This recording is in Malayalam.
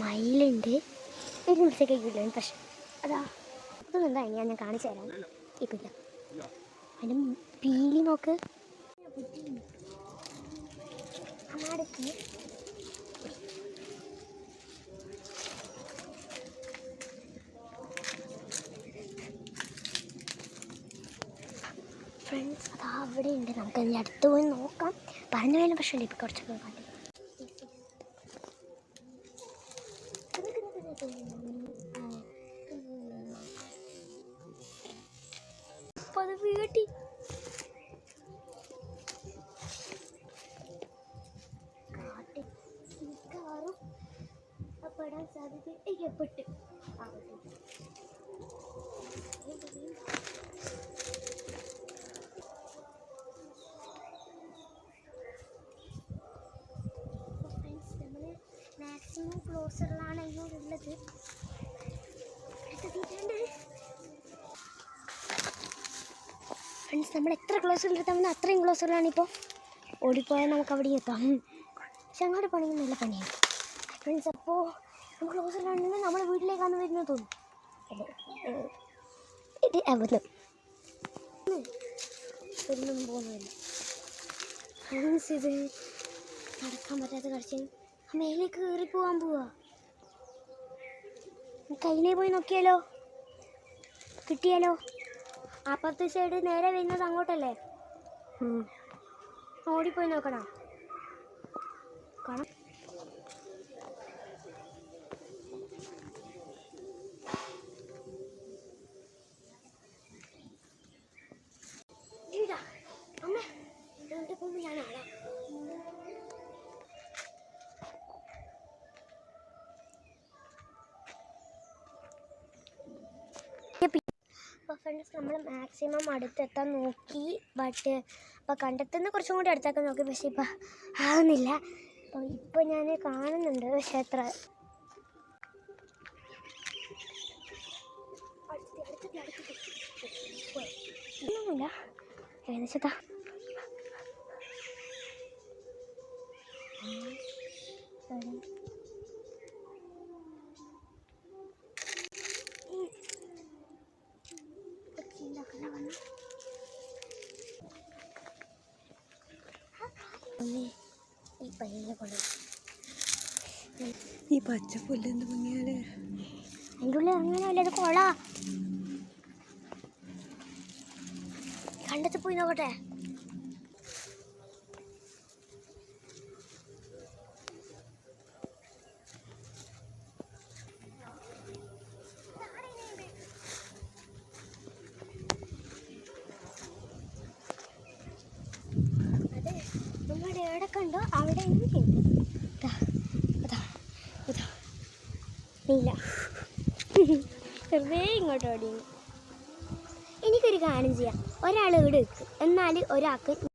മയിലുണ്ട് ഒരു മിസ്റ്റേക്ക് ഇല്ല പക്ഷെ അതാ അതൊന്നും എന്താ? ഞാൻ ഞാൻ കാണിച്ചു തരാം. ഇപ്പില്ല അതിന് പീലി നോക്ക്. ഫ്രണ്ട്സ് അതാ അവിടെ ഉണ്ട് നമുക്ക് അതിന്റെ അടുത്ത് പോയി നോക്കാം. പറഞ്ഞു കഴിഞ്ഞാൽ പക്ഷേ ഇപ്പം കുറച്ചൊക്കെ കണ്ടു വീട്ടി കാട്ടിൽ കാറും അപ്പെടാൻ സാധ്യത അയ്യപ്പെട്ട് ആവട്ടെ ഫ്രണ്ട്സ് നമ്മൾ മാക്സിമം ക്ലോസറിലാണ് ഉള്ളത്. ഫ്രണ്ട്സ് നമ്മൾ എത്ര ക്ലോസറിൽ എടുത്താൽ അത്രയും ക്ലോസറിലാണ് ഇപ്പോൾ ഓടിപ്പോയാൽ നമുക്ക് അവിടെ എത്താം. പക്ഷെ അങ്ങോട്ട് പണിയും നല്ല പണിയാണ് ഫ്രണ്ട്സ് അപ്പോൾ നമ്മൾ ക്ലോസറിലാണെങ്കിൽ നമ്മുടെ വീട്ടിലേക്കാണ് വരുന്നത്. തോന്നുന്നു ഒന്നും പോകുന്നില്ല. ഫ്രണ്ട്സ് ഇത് നടക്കാൻ പറ്റാത്ത കാഴ്ച മേലേക്ക് കയറി പോവാൻ പോവാ. കയ്യിലേ പോയി നോക്കിയാലോ? കിട്ടിയാലോ? അപ്പുറത്തെ സൈഡ് നേരെ വരുന്നത് അങ്ങോട്ടല്ലേ? ഓടിപ്പോയി നോക്കണം. കാണാം. അപ്പോൾ ഫ്രണ്ട്സ് നമ്മൾ മാക്സിമം അടുത്തെത്താൻ നോക്കി ബട്ട് അപ്പോൾ കണ്ടെത്തുന്ന കുറച്ചും കൂടി അടുത്തൊക്കെ നോക്കി. പക്ഷേ ഇപ്പോൾ ആവുന്നില്ല. അപ്പോൾ ഇപ്പോൾ ഞാൻ കാണുന്നുണ്ട് പക്ഷേ അത്ര ഒന്നുമില്ല ഏകദേശത്താ അമ്മേ, ഈ പച്ച പുല്ല് എന്ത് മുങ്ങിയാൽ അതിന്റെ ഉള്ളിൽ ഇറങ്ങാനല്ലേ? അത് കൊള പോയി നോക്കട്ടെ. എവിടെ കണ്ടോ? അവിടെ ഇല്ല വെറുതെ ഇങ്ങോട്ട് ഓടി. എനിക്കൊരു കാര്യം ചെയ്യാം. ഒരാൾ ഇവിടെ വെക്കും. എന്നാൽ ഒരാൾക്ക്